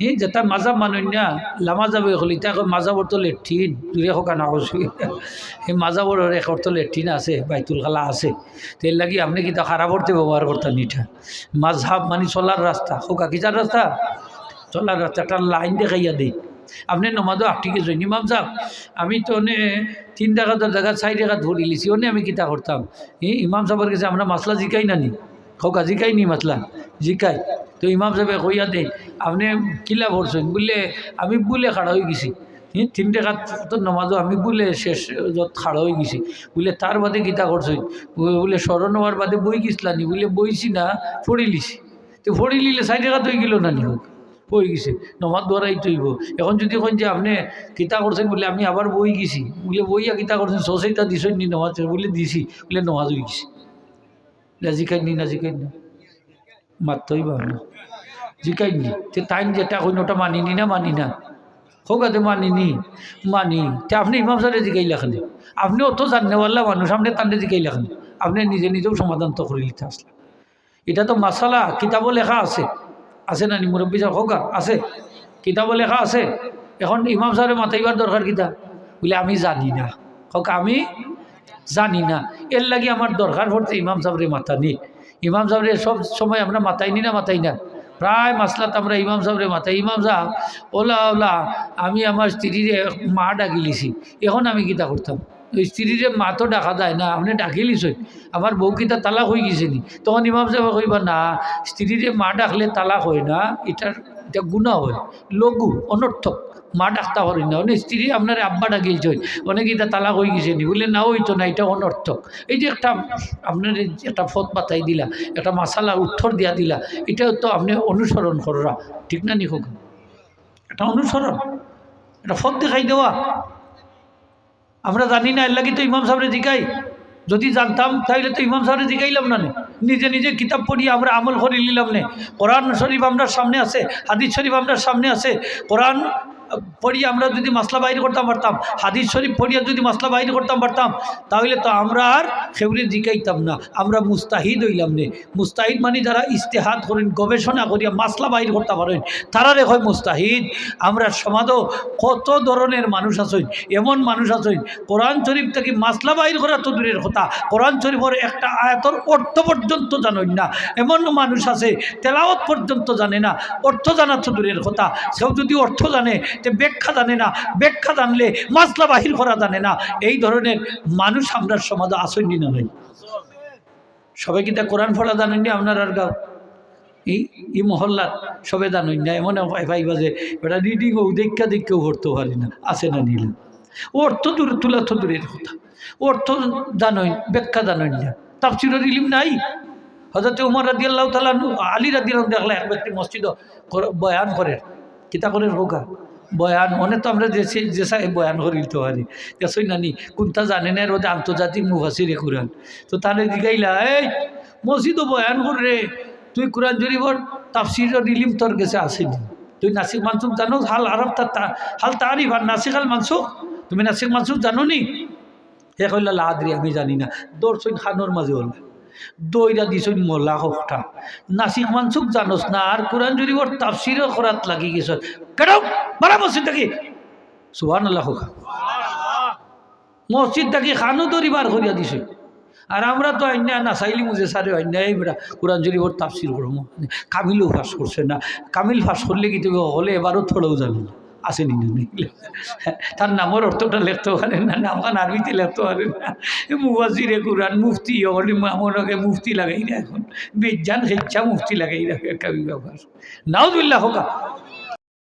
হি যেটা মাজাব মানুহ না লামা যাবে হলি তাকে মাজাবর তো লেট্রিন দূরে হোকা না কৈছো সেই মাজাবর রেকর্ড তো লেট্রিন আছে, বাইতুল খালা আছে। তেল লাগি আপনি কিতা খারাপ করতে ব্যবহার করতেন নিঠা। মাঝহাব মানে চলার রাস্তা হোকা কিতার রাস্তা চলার রাস্তা একটা লাইন দেখাইয়া দিই আপনি নমাজও আটটিকে জৈন ইমাম সাহেব আমি তো অনে তিন টাকা দশ টাকা চার টাকা ধরি লিছি অনে আমি কিতা করতাম ইমাম সাহেবের কাছে আমরা মাসলা জিকাই না নি খোকা জিকাই নি মাতলা, জিকাই। তো ইমাম সাহেবে কইয়া দেন আপনি কিলা করছেন বললে আমি বুলে খাড়া হয়ে গেছি। ই তিন টাকা তো নমাজও আমি বুলে শেষ যত খাড়া হয়ে গেছি। বলে তার বাদে গীতা করছেন বলে স্মরণ হওয়ার বাদে বই গেছিলানি বলে বইছি না ফড়ি লিছি। তো ফড়ি লিলে চার টাকা তৈ গেল না নি হোক? বই গেছে। নমাজ দ্বারাই তৈব এখন যদি কন যে আপনি কিতা করছেন বলে, আমি আবার বই গেছি। বলে বইয়া কিতা করছেন সোসাইটা দিছেন নি নমাজ? বলে দিছি। বলে নমাজ হয়ে গেছি। নি না জিকাই না মাত্রই বা না জিকাই নি তে তাই যেটা কইন ওটা মানিনি না মানি না হোক আছে মানিনি, মানি। তে আপনি ইমাম সাহেব জিকাইলা খালি। আপনি অত জানেওয়ালা মানুষ, আপনি তান্ডে জিকাইলা খালি। আপনি নিজে নিজেও সমাধান তো করে লিখতে আসলেন। এটা তো মাসালা কিতাবও লেখা আছে। আছে না নি, মুরব্বী সাহেব? হোক আছে। কিতাবও লেখা আছে। এখন ইমাম সাহেবের মাথাইবার দরকার কিতা? বলে, আমি জানি না। হোক আমি জানি না। এর লাগি আমার দরকার পড়তে ইমাম সাহেবের মাথা নি ইমাম সাহেবের সব সময় আমরা মাথায় নি না, মাথায় না প্রায় মাসলাত আমরা ইমাম সাহেবের মাথায়। ইমাম সাহেব, ওলা ওলা, আমি আমার স্ত্রীর মা ডাকিলিছি। এখন আমি কিতা করতাম? ওই স্ত্রীরে মা তো ডাকা যায় না, আপনি ডাকিলিস আমার বউ কিতা তালাক হয়ে গেছে নি? তখন ইমাম সাহেব কইবা, না, স্ত্রীরে মা ডাকলে তালাক হয় না, এটার, এটা গুণা হয়। লঘু, অনর্থক। মা ডাক্তার করেন না। অনেক স্ত্রী আপনার আব্বা ডাকিয়েছেন অনেক এটা তালাক হয়ে গেছে নি। বলে না হইতো না, এটা অনর্থক। এই যে একটা আপনার একটা ফত বাতাই দিলা, একটা মশালা উত্তর দিয়া দিলা, এটাও তো আপনি অনুসরণ করা ঠিক না নিখোক এটা অনুসরণ। এটা ফত দেখাই দেওয়া। আমরা জানি না, এর লাগি তো ইমাম সাহেবের জিকাই যদি জানতাম, তাইলে তো ইমাম সাহেবের জিকাইলাম না। নিজে নিজে কিতাব পড়ি আমরা আমল করে নিলাম নে। কোরআন শরীফ আমরা সামনে আছে, হাদিস শরীফ আমরা সামনে আছে। কোরআন পড়ি আমরা যদি মাসলা বাইর করতাম পারতাম, হাদিস শরীফ পড়িয়া যদি মাসলা বাইর করতাম পারতাম, তাহলে তো আমরা আর সেগুলি জিকাইতাম না, আমরা মুস্তাহিদ হইলাম নে মুস্তাহিদ মানে যারা ইস্তেহাদ করেন, গবেষণা করিয়া মাসলা বাইর করতে পারেন, তারা হয় মুস্তাহিদ, আমরা সমাজও কত ধরনের মানুষ আছেন, এমন মানুষ আছেন, কোরআন শরীফ থেকে মাসলা বাইর করা তো দূরের কথা, কোরআন শরীফের একটা আয়াতর অর্থ পর্যন্ত জানেন না, এমন মানুষ আছে, তেলাওয়াত পর্যন্ত জানে না, অর্থ জানা তো দূরের কথা, সেও যদি অর্থ জানে তে ব্যাখ্যা জানে না, ব্যাখ্যা জানলে মাসলা বাহির করা জানে না। এই ধরনের মানুষ আমরা সমাজে আসেননি না নাই সবাই কিন্তু কোরআন পড়া জানেননি আপনার আর গাও? এই মহল্লার সবে জানেন না, এমন পাইবা যে এটা রিডিং ও দেখা দেখেও করতে পারি না আছে না নিলাম অর্থ দূরে, তুলা তো দূরের কথা। অর্থ জানই ব্যাখ্যা জানই না। তাফসিরের ইলিম নাই। হজরত উমর রাদি আল্লাহ তালা আলী রাদি দেখলা এক ব্যক্তি মসজিদ বয়ান করে কিতা করে হোকা বয়ান মনে তো আমরা যে যে সাই বয়ান করি তো পারি। দেখছই নানি কোনটা জানে না মধ্যে আন্তর্জাতিক মুভাসিরে কোরআন? তো তাহলে জিগাইলা, এই, মসজিদও বয়ান করে তুই কোরআন জরিবর তাফসির ইলিম তোর কাছে আসেনি তুই নাসিক মানসুক জানো, হাল আরব তা হাল তারিফ আর নাসিক হাল মানসুক তুমি নাসিক মানসুক জানো নি? হে কইলা লাদ্রি আমি জানি না। দর্শন খানোর মাঝে হল দইরা দিছই মলা হকটা নাসিক মানসুক জানোস না, আর কোরআন জরিবর তাফসিরও করাত লাগি গেছ কেন? মারা মসজিদ থাকি? সুহান আল্লাহ হোক। মসজিদ থাকি খানো দরিবার করিয়া দিছে আর আমরা তো অন্যায় না চাইলি মুজে সারে অন্যায় বেড়া কোরআন জরিবর তাফসির করব কামিলও ফাঁস করছে না। কামিল ফাঁস করলে কি তুমি হলে এবারও থোড়াও জানো না আসেনি। তার নামের অর্থটা লিখতে পারেন না নামখান আরবিতে লিখতে পারেন না। মুবাজিরে কুরান মুফতি আমাকে মুফতি লাগাই না এখন। বেজান হেচ্ছা মুফতি লাগাই রাখে কাবি ব্যবহার নাউদুল্লাহ হোকা।